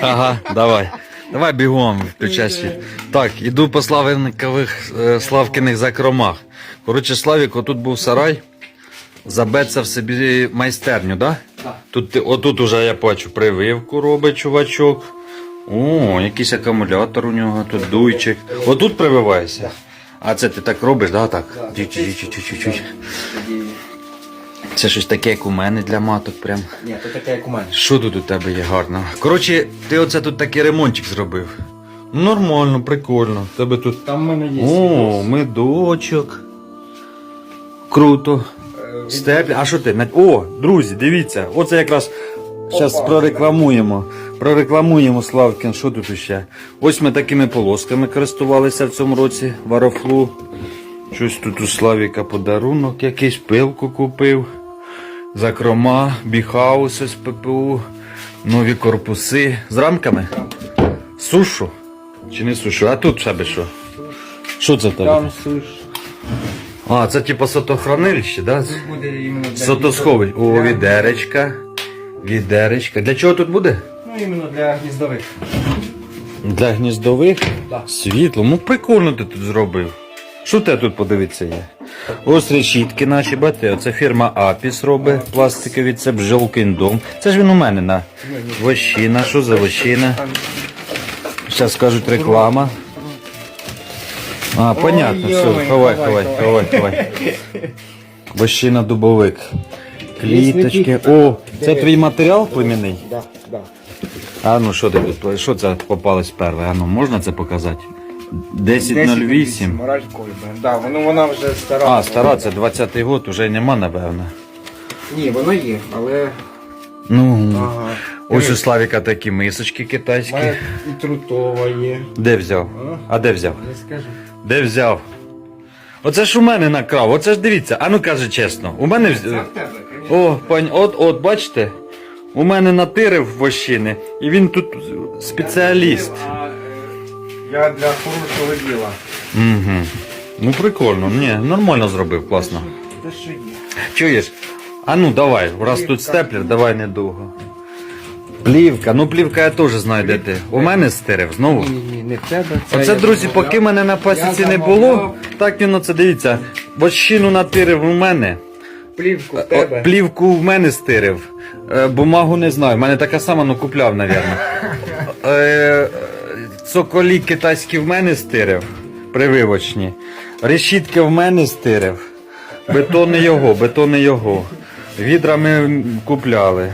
Ага, давай. Давай бігом, включай світ. Так, іду по славникових е, Славкиних закромах. Коротше, Славік, отут був сарай. Забеться в собі майстерню, да? Так. Тут, ти- отут уже я бачу прививку робить чувачок. О, якийсь акумулятор у нього, тут дуйчик. Отут прививаєшся? А це ти так робиш, да? Так? Да. Чуть-чуть-чуть-чуть. Це щось таке, як у мене для маток прям. Ні, то таке, як у мене. Що тут у тебе є гарно? Коротше, ти оце тут такий ремонтик зробив. Нормально, прикольно. Тебе тут. Там в мене є. О, медочок. Круто. Е, Степлі. А що ти? О, друзі, дивіться. Оце якраз зараз прорекламуємо. Прорекламуємо Славкін, що тут ще? Ось ми такими полосками користувалися в цьому році в Аерофлу. Щось тут у Славіка подарунок, якийсь пилку купив. Закрома, біхаус з ППУ, нові корпуси. З рамками? Сушу? Чи не сушу? А тут в тебе що? Що це тебе? Там суш. А, це типу сотохранилище, да? Тут буде іменно для Сотосховий. О, відеречка. Відеречка. Для чого тут буде? Ну, іменно для гніздових. Для гніздових? Да. Світло. Ну прикольно ти тут зробив. Що тебе тут подивитися є? Ось решітки наші, бачите, оце фірма Апіс робить пластикові, це бджолкин дом. Це ж він у мене на вощина. Що за вощина? Зараз скажуть реклама. А, понятно, все, ховай, ховай, ховай, ховай. Вощина дубовик. Кліточки. О, це твій матеріал племінний? А ну що ти тут? Що це попалось перше? А ну можна це показати? 10.08. Мораль Кольбе. Да, воно, вона вже стара. А, стара, це 20-й год, уже нема, напевно. Ні, воно є, але. Ну, Ага. ось у Славіка такі мисочки У китайські. мене і трутова є. Де взяв? А де взяв? Не скажу. Де взяв? Оце ж у мене накрав, оце ж дивіться, а ну каже чесно, у мене вз- Це в тебе, звісно. О, пань, от, от, бачите? У мене натирив вощини, і він тут спеціаліст. Е, Я для хорошого діла. Угу. Ну прикольно, ні, нормально зробив, класно. Те, що є. Чуєш? А ну давай, раз тут степлер, давай недовго. Плівка, ну плівка я теж знаю, де ти. У мене стирив знову. Ні, ні, не в тебе. Оце, я друзі, замовляв. поки мене на пасіці Я не замовляв. було, так він оце дивіться. Вощину натирив у мене. Плівку в О, тебе. Плівку в мене стирив. Е, Бумагу не знаю. У мене така сама, ну купляв, напевно. Е, Цоколі китайські в мене стирив. Прививочні. Решітки в мене стирив. Бетон не його, бетон не його. Відра ми купляли.